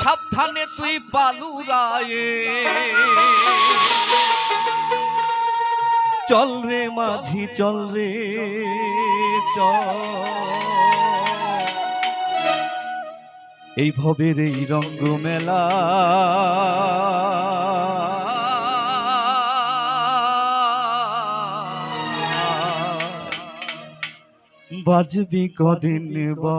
সাবধানে তুই বালুরায়ে চল রে মাঝি, চল রে এই ভবের এই রঙ্গ মেলা বাজবি কদিন বা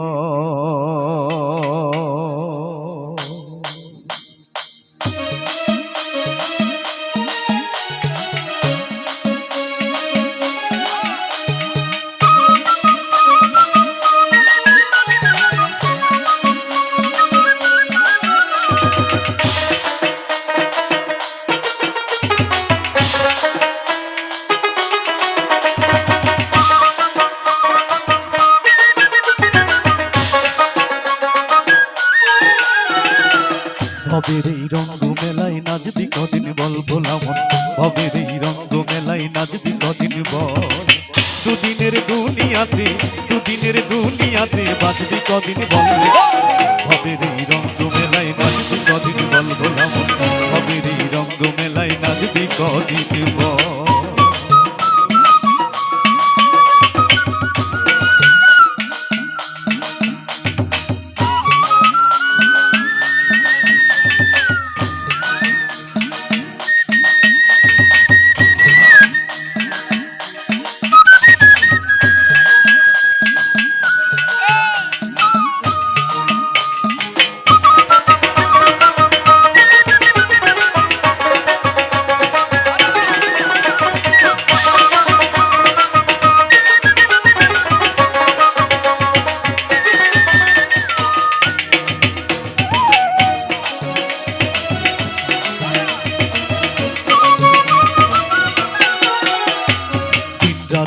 রঙ্গ মেলাই নাচবি কদিন বল ভোলামন ভবের এই রঙ্গ মেলাই নাচবি কদিন বল। দুদিনের দুনিয়াতে দুদিনের দুনিয়াতে বাঁচবি কদিন বল। ভবের এই রঙ্গ মেলাই নাচবি কদিন বল ভোলামন ভবের এই রঙ্গ মেলাই নাচবি কদিন বল।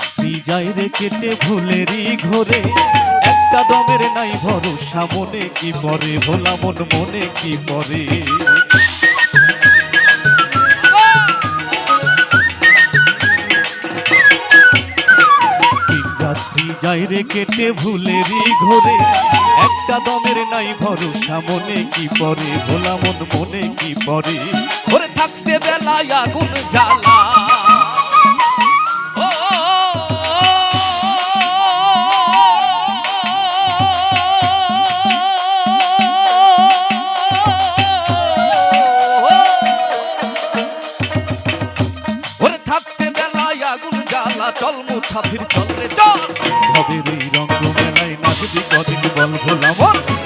রাত্রি যাই রে কেটে ভুলেরই ঘরে। একটা দমের নাই ভরসা, মনে কি পরে? ভোলা মন, মনে কি পরে? যাই রে কেটে ভুলেরই ঘরে। একটা দমের নাই ভরসা, মনে কি পরে? ভোলা মন, মনে কি পরে? ওরে থাকতে বেলায় আগুন জ্বালা। চল মুছাফির চল রে চল। ভবের এই রঙ্গ মেলায় নাচবি কদিন বল ভোলা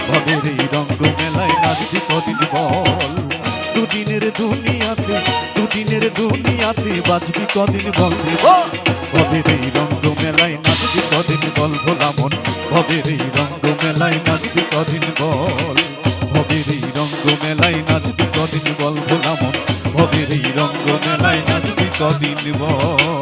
ভবের এই রঙ্গ মেলায় নাচবি কদিন বল। দুদিনের দুনিয়াতে দুদিনের দুনিয়াতে বাজবি কদিন বল ভবের এই রঙ্গ মেলায় নাচবি কদিন বল ভোলা ভবের এই রঙ্গ মেলায় নাচবি কদিন বল। ভবের এই রঙ্গ মেলায় নাচবি কদিন বল ভোলা ভবের এই রঙ্গ মেলায় নাচবি কদিন বল।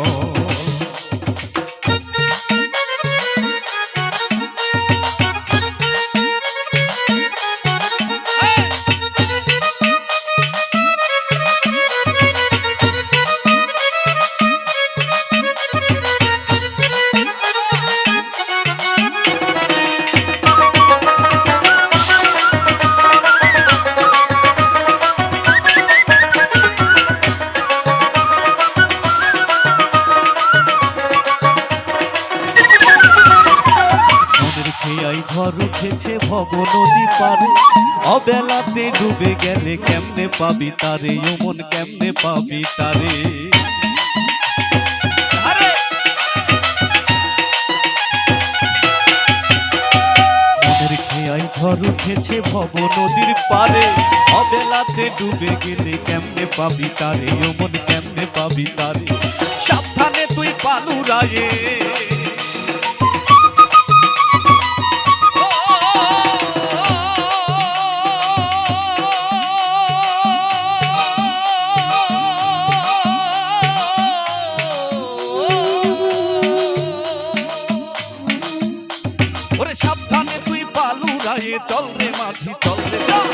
ভব নদী পারে। অবেলাতে ডুবে গেলে কেমনে পাবি তারে? মন কেমনে পাবি তারে? ঝড় উঠেছে, ভব নদীর পারে। অবেলাতে ডুবে গেলে কেমনে পাবি তারে? মন কেমনে পাবি তারে? সাবধানে তুই পালুরায়ে পালু চল রে মাঝি, চল রে চল।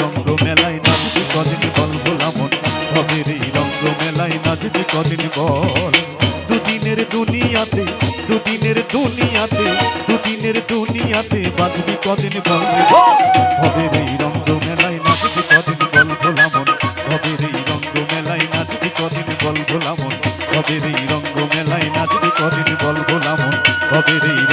রঙ্গ মেলায় নাচবি কদিন বল ভোলা মন। রঙ্গ মেলায় নাচবি কদিন বল। দুদিনের দুনিয়াতে দুদিনের দুনিয়াতে দুদিনের দুনিয়াতে বাজবি কদিন বল ভবের এই রঙ্গ মেলায় নাচবি কদিন বল ভোলামন ভবের এই রঙ্গ মেলায় নাচবি কদিন বল ভোলামন ভবের এই রঙ্গ মেলায় নাচবি কদিন বল ভোলামন ভবের এই